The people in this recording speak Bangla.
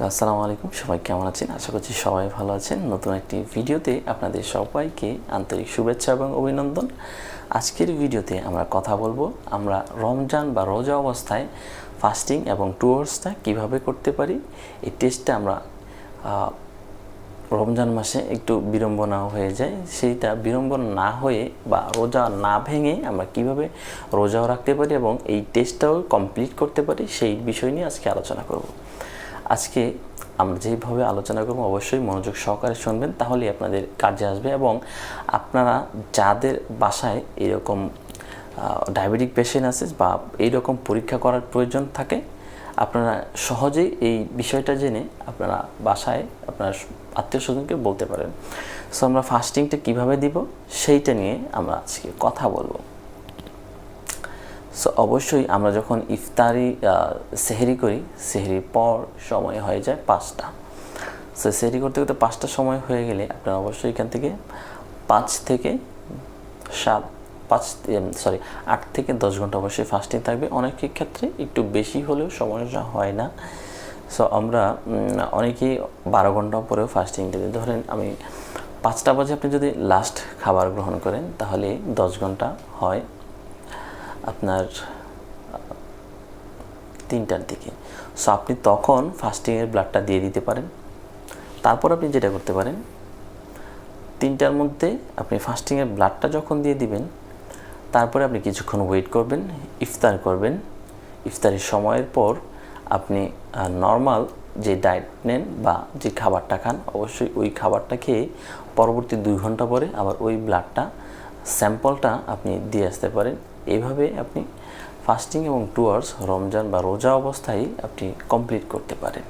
তো আসসালামু আলাইকুম, সবাই কেমন আছেন? আশা করছি সবাই ভালো আছেন। নতুন একটি ভিডিওতে আপনাদের সবাইকে আন্তরিক শুভেচ্ছা এবং অভিনন্দন। আজকের ভিডিওতে আমরা কথা বলব, আমরা রমজান বা রোজা অবস্থায় ফাস্টিং এবং টুয়ার্সটা কীভাবে করতে পারি? এই টেস্টটা আমরা রমজান মাসে একটু বিড়ম্বনা হয়ে যায়। সেইটা বিড়ম্বনা না হয়ে বা রোজা না ভেঙে আমরা কীভাবে রোজাও রাখতে পারি এবং এই টেস্টটাও কমপ্লিট করতে পারি, সেই বিষয় নিয়ে আজকে আলোচনা করব। আজকে আমরা যেভাবে আলোচনা করব, অবশ্যই মনোযোগ সহকারে শুনবেন, তাহলেই আপনাদের কাজে আসবে এবং আপনারা যাদের বাসায় এরকম ডায়াবেটিক পেশেন্ট আছে বা এইরকম পরীক্ষা করার প্রয়োজন থাকে, আপনারা সহজেই এই বিষয়টা জেনে আপনারা বাসায় আপনার আত্মীয় স্বজনকে বলতে পারেন। সো আমরা ফাস্টিংটা কীভাবে দিব, সেইটা নিয়ে আমরা আজকে কথা বলব। সো অবশ্যই আমরা যখন ইফতারি সেহরি করি, সেহরির পর সময় হয়ে যায় পাঁচটা। সো সেহরি করতে করতে পাঁচটা সময় হয়ে গেলে আপনারা অবশ্যই এখান থেকে পাঁচ থেকে সাত, পাঁচ সরি আট থেকে দশ ঘণ্টা অবশ্যই ফাস্টিং থাকবে। অনেকের ক্ষেত্রে একটু বেশি হলেও সমস্যা হয় না। সো আমরা অনেকেই বারো ঘণ্টা পরেও ফাস্টিং দিতে ধরেন আমি পাঁচটা বাজে আপনি যদি লাস্ট খাবার গ্রহণ করেন, তাহলে দশ ঘণ্টা হয়। আপনার, তিনটার দিকে। সো আপনি তখন ফাস্টিংয়ের ব্লাডটা দিয়ে দিতে পারেন। তারপর আপনি যেটা করতে পারেন, তিনটার মধ্যে আপনি ফাস্টিংয়ের ব্লাডটা যখন দিয়ে দিবেন, তারপরে আপনি কিছুক্ষণ ওয়েট করবেন, ইফতার করবেন। ইফতারের সময়ের পর আপনি নর্মাল যে ডায়েট নেন বা যে খাবারটা খান, অবশ্যই ওই খাবারটা খেয়ে পরবর্তী দুই ঘণ্টা পরে আবার ওই ব্লাডটা স্যাম্পলটা আপনি দিয়ে আসতে পারেন। এইভাবে আপনি ফাস্টিং এবং টু আওয়ার্স রমজান বা রোজা অবস্থায় আপনি কমপ্লিট করতে পারেন।